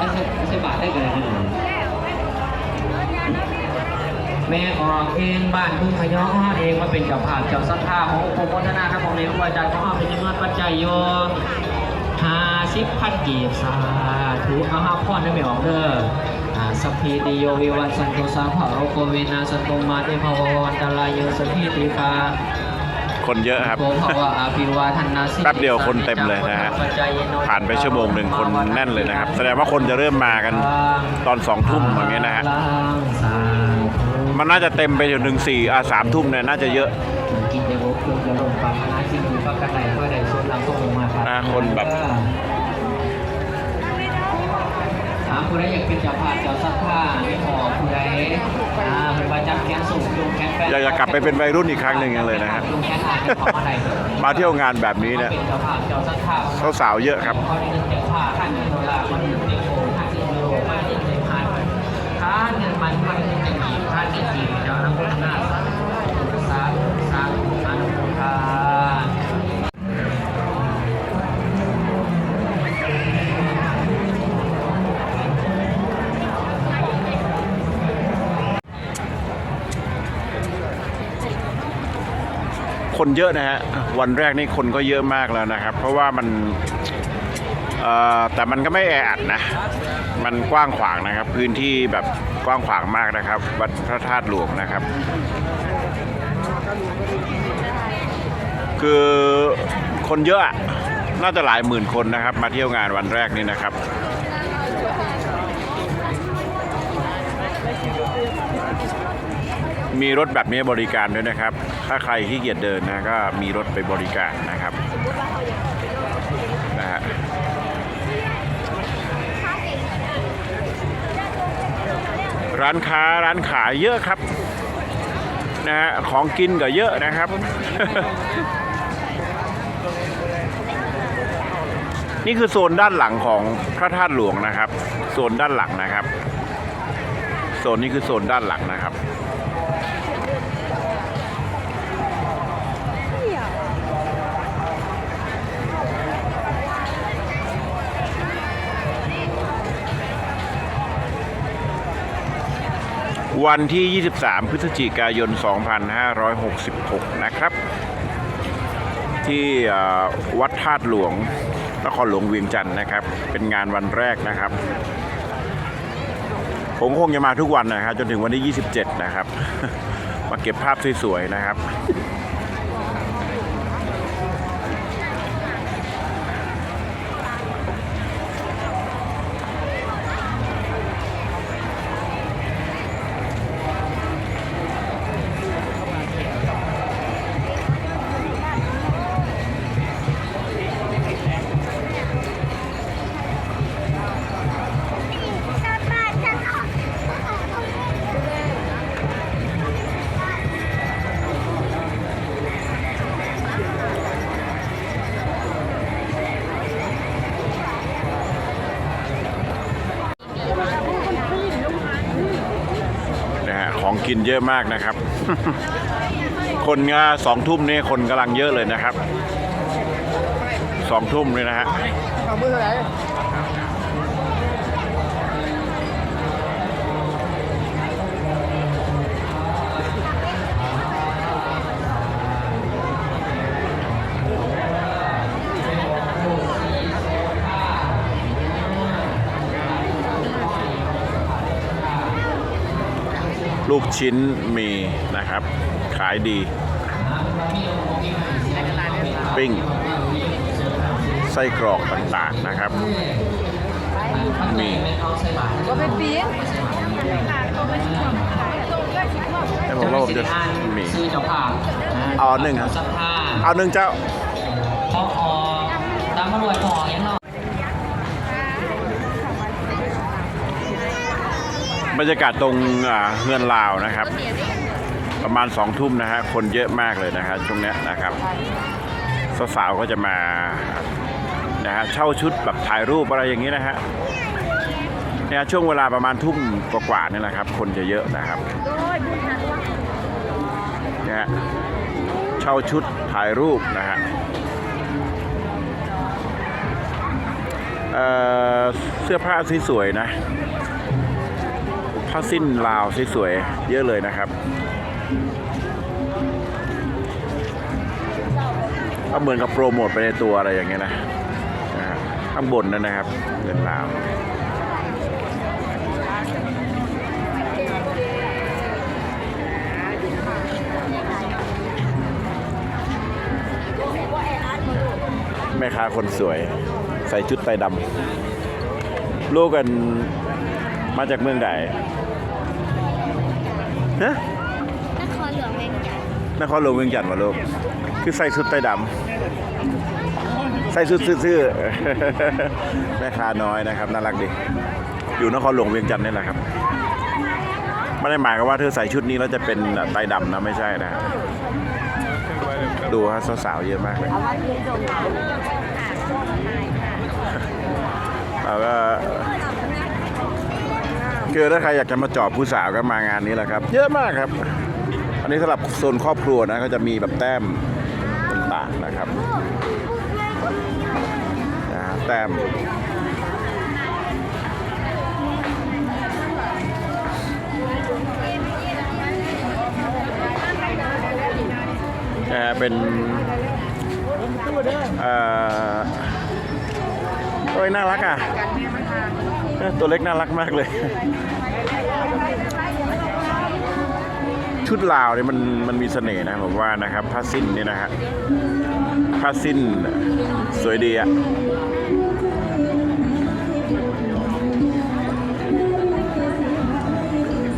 ส่ใส่ใส่บาทได้กันเลยแม่ออกเองบ้านพึ่งพยอเองมาเป็นเจ้าภาพเจ้าศรัทธาขององค์พระธนาครับของในครูอาจารย์ของเราเป็นจำนวนปัจจัยโยห้าสิบพันกีบสาธุเอาห้าพ่อได้ไม่ออกเด้อสัพพีติโยวิวันสันโตสาภาโรโกเวนะสันโตมาเตภาววันตาลายโยสัพพีติกา คนเยอะครับโกภาวะอาภิวาทนาสิแป๊บเดียวคนเต็มเลยนะฮะผ่านไปชั่วโมงหนึ่งคนแน่นเลยนะครับ แสดงว่าคนจะเริ่มมากันตอนสองทุ่มอย่างเงี้ยนะฮะมันน่าจะเต็มไปจนถึงสี่อ่าสามทุ่มเนี่ยน่าจะเยอะกินเดวกลงจะลงปังนะสิ่งที่ประกันใดเพื่อใดส่วนหลังก็คงมาครับอ่าคนแบบถาม ผู้ใดอยากเป็นเจ้าภาพเจ้าสักผ้าไม่พอผู้ใดอ่าเป็นว่าจับแขนสูงลงแขนแฟนอยากจะกลับไปเป็นวัยรุ่นอีกครั้งหนึ่งเลยนะฮะลงแขนหาเป็นของอะไรมาเที่ยวงานแบบนี้เนี่ยเป็นเจ้าภาพเจ้าสักผ้า สาวๆเยอะครับ เขาได้เงินเจ้าผ้าค่าเงินดอลลาร์มันอยู่ในโคค่าเงินยูโรค่าเงินเงินพันค่าเงินมันค่าเงินจะกี่ค่าเงินกี่เจ้าน้ำมันหน้า คนเยอะนะฮะวันแรกนี่คนก็เยอะมากแล้วนะครับ เพราะว่ามันแต่มันก็ไม่แออัดนะ มันกว้างขวางนะครับ พื้นที่แบบกว้างขวางมากนะครับ วัดพระธาตุหลวงนะครับ คือคนเยอะน่าจะหลายหมื่นคนนะครับ มาเที่ยวงานวันแรกนี่นะครับ มีรถแบบนี้บริการด้วยนะครับ ถ้าใครที่เกียจเดินนะก็มีรถไปบริการนะครับนะฮะร้านค้าร้านขายเยอะครับนะฮะของกินก็เยอะนะครับ นี่คือโซนด้านหลังของพระธาตุหลวงนะครับ โซนด้านหลังนะครับ โซนนี้คือโซนด้านหลังนะครับ วันที่ 23 พฤศจิกายน 2566 นะครับ ที่วัดธาตุหลวงนครหลวงเวียงจันทร์นะครับ เป็นงานวันแรกนะครับ ผมคงจะมาทุกวันนะครับ จนถึงวันที่ 27 นะครับ มาเก็บภาพสวยๆนะครับ กินเยอะมากนะครับ คนงาสองทุ่มนี่คนกำลังเยอะเลยนะครับสองทุ่มเลยนะฮะ ลูกชิ้นมีนะครับ ขายดี ปิ้ง ไส้กรอกต่างๆนะครับ มีก็ไปปีนแต่ผมว่าผมจะมีเอาหนึ่งครับเอาหนึ่งเจ้าพออตามมารวยพออย่างเนาะ บรรยากาศตรงเฮือนลาวนะครับ ประมาณสองทุ่มนะฮะคนเยอะมากเลยนะฮะช่วงนี้นะครับสาวๆก็จะมานะฮะเช่าชุดแบบถ่ายรูปอะไรอย่างนี้นะฮะเนี่ยช่วงเวลาประมาณทุ่มกว่าๆนี่แหละครับ คนจะเยอะนะครับเนี่ยเช่าชุดถ่ายรูปนะฮะเอ่อเสื้อผ้าสวยๆนะ ผ้าสิ้นลาวสวยๆเยอะเลยนะครับก็เหมือนกับโปรโมทไปในตัวอะไรอย่างเงี้ยนะข้างบนนั่นนะครับเงินลาวแม่ค้าคนสวย ใส่ชุดไตดำลูกกัน มาจากเมืองใดฮะนครหลวงเวียงจันทร์นครหลวงเวียงจันทร์วะลูกคือใส่ชุดไตรดำใส่ชุดซื่อๆ แม่ค้าน้อยนะครับน่ารักดีอยู่นครหลวงเวียงจันทร์นี่แหละครับไม่ได้หมายความว่าเธอใส่ชุดนี้แล้วจะเป็นไตรดำนะไม่ใช่นะดูฮะสาวๆเยอะมากเลยเราก็ คือถ้าใครอยากจะมาจอบผู้สาวก็มางานนี้แหละครับ เยอะมากครับ อันนี้สำหรับโซนครอบครัวนะก็จะมีแบบแต้มต่างๆนะครับนะแต้มนะฮะเป็นเอ่อโอ้ยน่ารักอะ ตัวเล็กน่ารักมากเลย ชุดลาวเนี่ยมันมันมีเสน่ห์นะผมว่านะครับผ้าสิ้นเนี่ยนะฮะผ้าสิ้นสวยดีอะ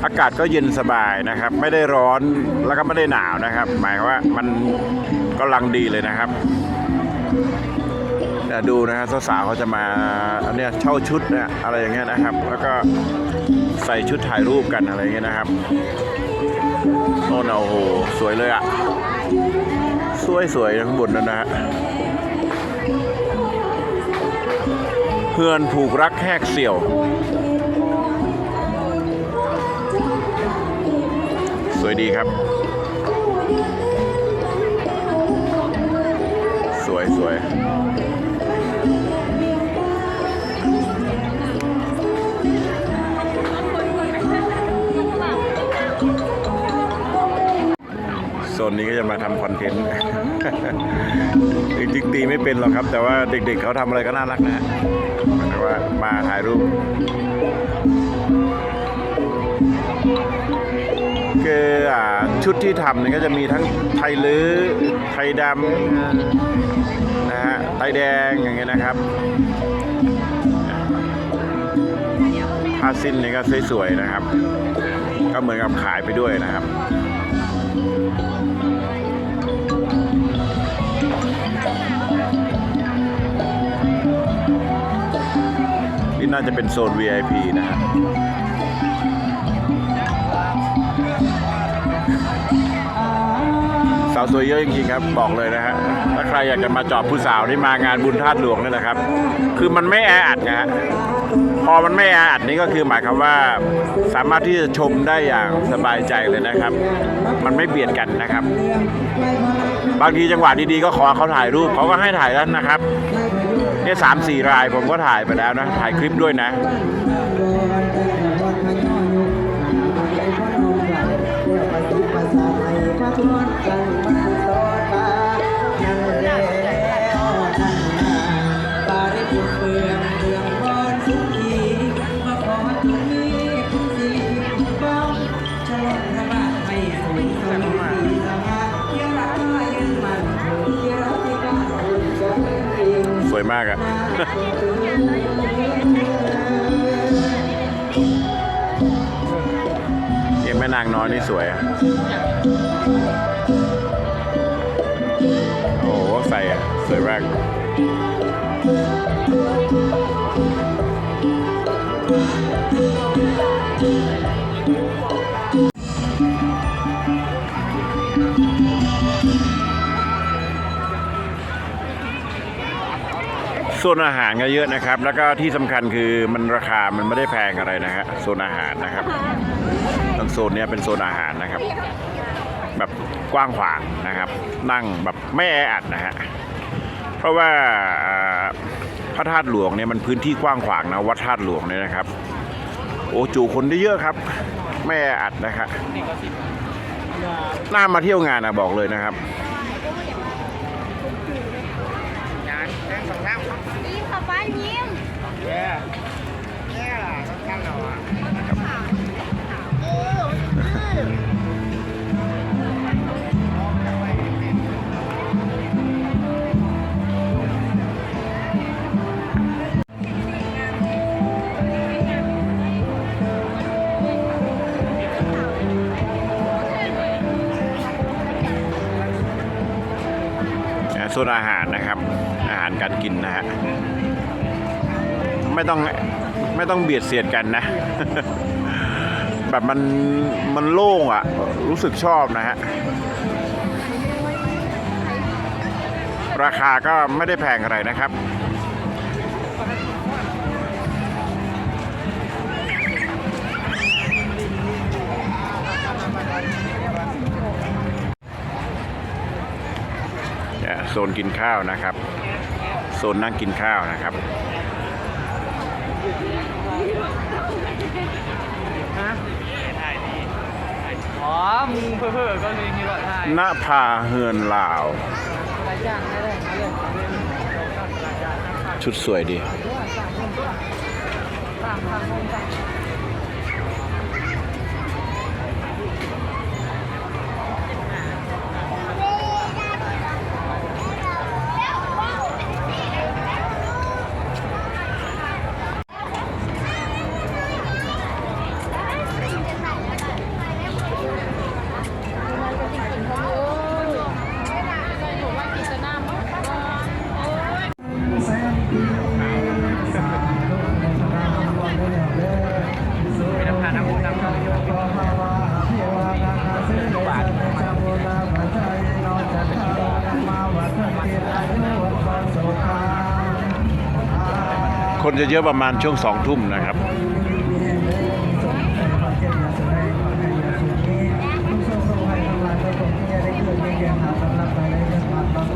อากาศก็เย็นสบายนะครับ ไม่ได้ร้อนแล้วก็ไม่ได้หนาวนะครับ หมายความว่ามันกำลังดีเลยนะครับ ดูนะฮะสาวๆเขาจะมาอันเนี้ยเช่าชุดเนี่ยอะไรอย่างเงี้ยนะครับ แล้วก็ใส่ชุดถ่ายรูปกันอะไรอย่างเงี้ยนะครับโอ้โหสวยเลยอะสวยสวยข้างบนนั่นนะฮะเพื่อนผูกรักแหกเสี่ยว สวยดีครับ สวยสวย นนี้ก็จะมาทำคอนเทนต์จริงๆตีไม่เป็นหรอกครับ แต่ว่าเด็กๆเขาทำอะไรก็น่ารักนะฮะแต่ว่ามาถ่ายรูปคืออชุดที่ทำเนี่ยก็จะมีทั้งไทยลื้อไทยดำนะฮะไทยแดงอย่างเงี้ยนะครับผ้าสิ้นนี่ก็สวยๆนะครับ ก็เหมือนกับขายไปด้วยนะครับ นี่น่าจะเป็นโซน VIP นะฮะสาวสวยเยอะจริงๆครับบอกเลยนะฮะถ้าใครอยากจะมาจอบผู้สาวนี่มางานบุญธาตุหลวงนี่แหละครับ คือมันไม่แออัดนะฮะพอมันไม่แออัดนี่ก็คือหมายความว่า สามารถที่จะชมได้อย่างสบายใจเลยนะครับ มันไม่เบียดกันนะครับ บางทีจังหวะดีๆก็ขอเขาถ่ายรูปเขาก็ให้ถ่ายแล้วนะครับ เนี่ยสามสี่รายผมก็ถ่ายไปแล้วนะ ถ่ายคลิปด้วยนะ มากอะเอ็มแม่นางน้อยนี่สวยอะโอ้โหใส่อะสวยมาก โซนอาหารก็เยอะนะครับ แล้วก็ที่สำคัญคือมันราคามันไม่ได้แพงอะไรนะฮะโซนอาหารนะครับทั้งโซนนี้เป็นโซนอาหารนะครับ แบบกว้างขวางนะครับ นั่งแบบไม่แออัดนะฮะเพราะว่าอ่าผระธาตุหลวงเนี่ยมันพื้นที่กว้างขวางนะวัดธาตุหลวงเนี่ยนะครับ โอ้จูคนได้เยอะครับ ไม่แออัดนะครับน่ามาเที่ยวงานนะบอกเลยนะครับ ยิ้มค่ะฟ้านยิ้มนะโซนอาหารนะครับ อาหารการกินนะฮะ ไม่ต้องไม่ต้องเบียดเสียดกันนะ แบบมันมันโล่งอะ รู้สึกชอบนะฮะ ราคาก็ไม่ได้แพงอะไรนะครับโซนกินข้าวนะครับ โซนนั่งกินข้าวนะครับ อ๋อ มึงเพ้อๆก็เลยมีรถไทยณภาเฮือนลาว หลายอย่างได้เลยมาเลยชุดสวยดีตามทางห้องจ้ะไคนจะเยอะประมาณช่วงสองทุ่มนะครับ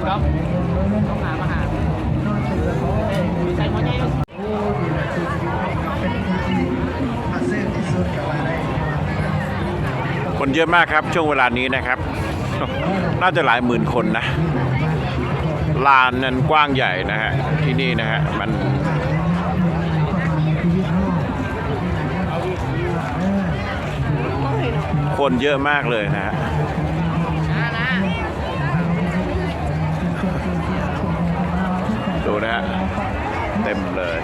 ครับต้องหามาหาใส่หัวใจคนเยอะมากครับช่วงเวลานี้นะครับ น่าจะหลายหมื่นคนนะลานนั้นกว้างใหญ่นะฮะที่นี่นะฮะมัน คนเยอะมากเลยนะฮะดูนะฮะเต็มเลย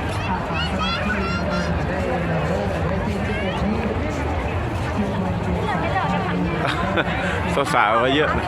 สาวๆก็เยอะนะ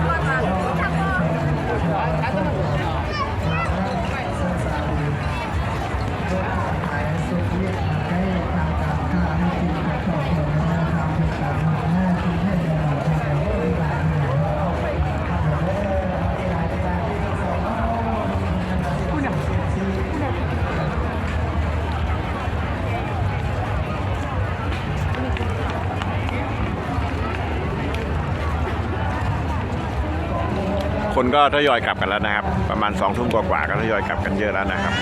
คนก็ทยอยกลับกันแล้วนะครับ ประมาณสองทุ่มกว่าๆก็ทยอยกลับกันเยอะแล้วนะครับ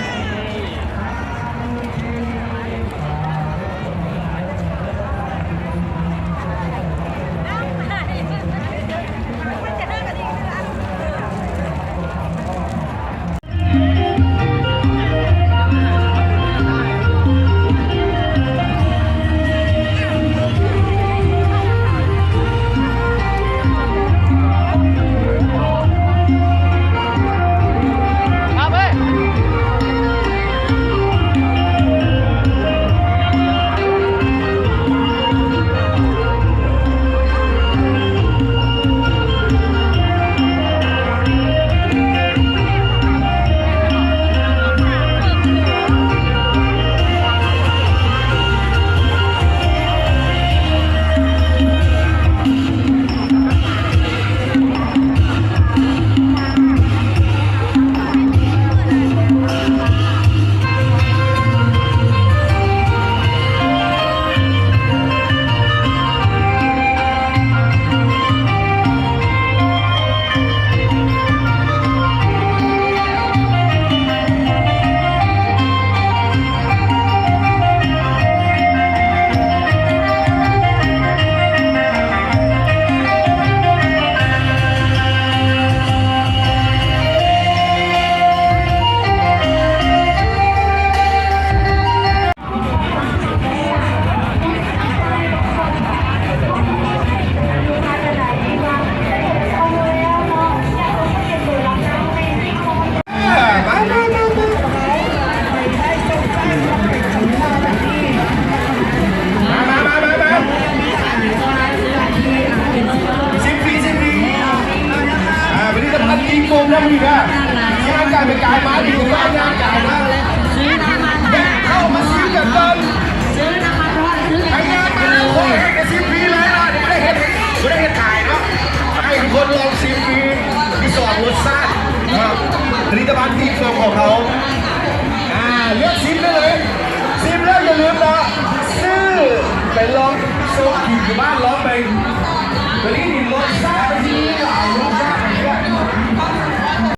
ายไปกายมาดีกว่างานกายมาแม่เข้ามาซื้อกันก่อน้ำมันร้อนซื้อไอ้งานมาแล้วขอให้กันซิมฟรีเลยนะเดี๋ยวไม่ได้เห็นไม่ได้เห็นถ่ายเนาะให้คนลองซิมฟรีที่สองรสชาติครับผลิตภัณฑ์ที่ฟองของเขาอ่าเลือกซิมได้เลยซิมแล้วอย่าลืมนะซื้อไปลองโซกินอยู่บ้านลองไปตัวนี้นี่รสชา